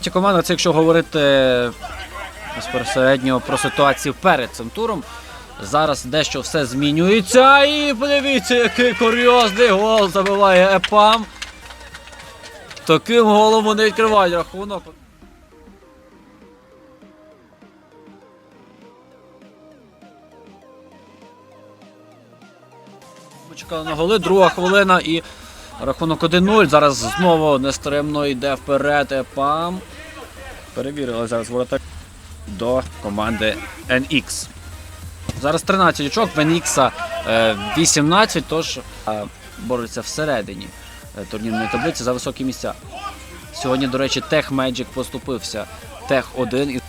Ці команди, це якщо говорити безпосередньо про ситуацію перед цим туром. Зараз дещо все змінюється. І подивіться, який курйозний гол забиває Епам. Таким голом вони відкривають рахунок. Ми чекали на голи, друга хвилина і рахунок 1-0. Зараз знову нестримно йде вперед Епам. Перевірили зараз воротар до команди NX. Зараз 13 очок, в NX е, 18, тож е, борються всередині е, турнірної таблиці за високі місця. Сьогодні, до речі, Тех Magic поступився. Тех 1 і.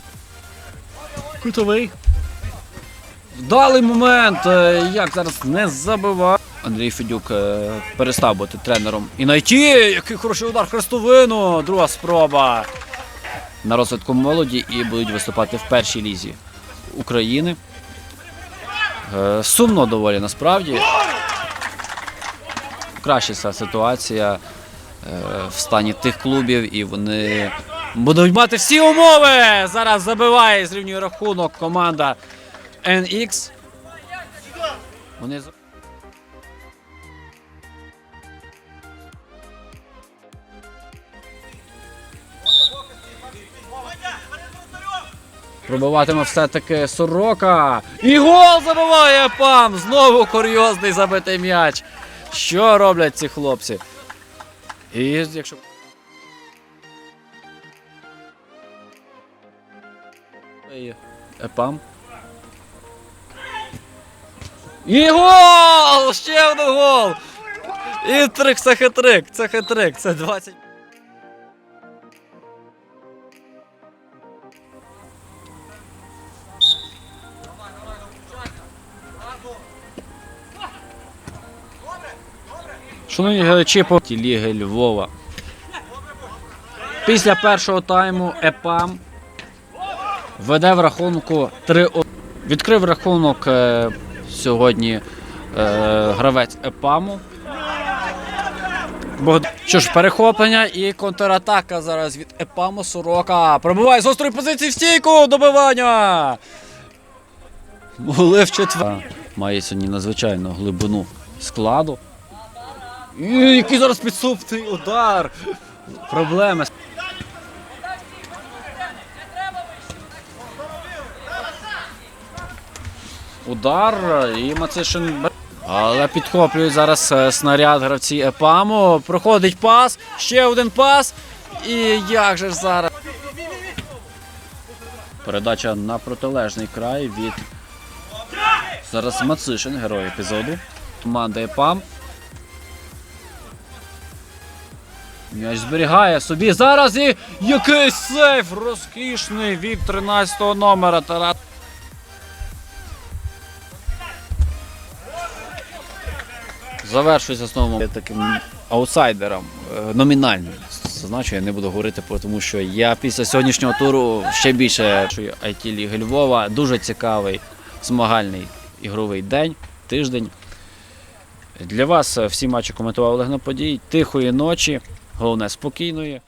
Кутовий. Вдалий момент. е, Як зараз не забивав. Андрій Федюк е, перестав бути тренером. І найти, який хороший удар хрестовину. Друга спроба на розвитку молоді і будуть виступати в першій лізі України. Е, Сумно доволі насправді. Кращиться ситуація е, в стані тих клубів, і вони будуть мати всі умови. Зараз забиває зрівнює рахунок команда NX. Вони Пробиватиме все-таки сорока. І гол забиває пам! Знову курйозний забитий м'яч. Що роблять ці хлопці? І якщо. Епам. І гол! Ще один гол! І трик, це хитрик, це хитрик, це 20. Шановні глядачі по Ліги Львова. Після першого тайму ЕПАМ веде в рахунку 3-1. Відкрив рахунок е, сьогодні е, гравець ЕПАМу. Що ж, перехоплення і контратака зараз від Епаму Сорока. Пробиває з острої позиції в стійку добивання. Могли в четвер. Має сьогодні надзвичайну глибину складу. І, який зараз підступний удар. Проблеми. Удар і Мацишин. Але підхоплюють зараз е, снаряд гравці Епаму. Проходить пас. Ще один пас. І як же ж зараз. Передача на протилежний край від. Зараз Мацишин, герой епізоду. Команда Епам. М'яч зберігає собі. Зараз і який сейф розкішний від 13-го номера Тарас. Завершується знову таким аутсайдером е, номінальним. Зазначу, я не буду говорити, тому що я після сьогоднішнього туру ще більше it Ліги Львова. Дуже цікавий змагальний ігровий день, тиждень. Для вас всі матчі коментував Олег Наподій. Тихої ночі, головне спокійної.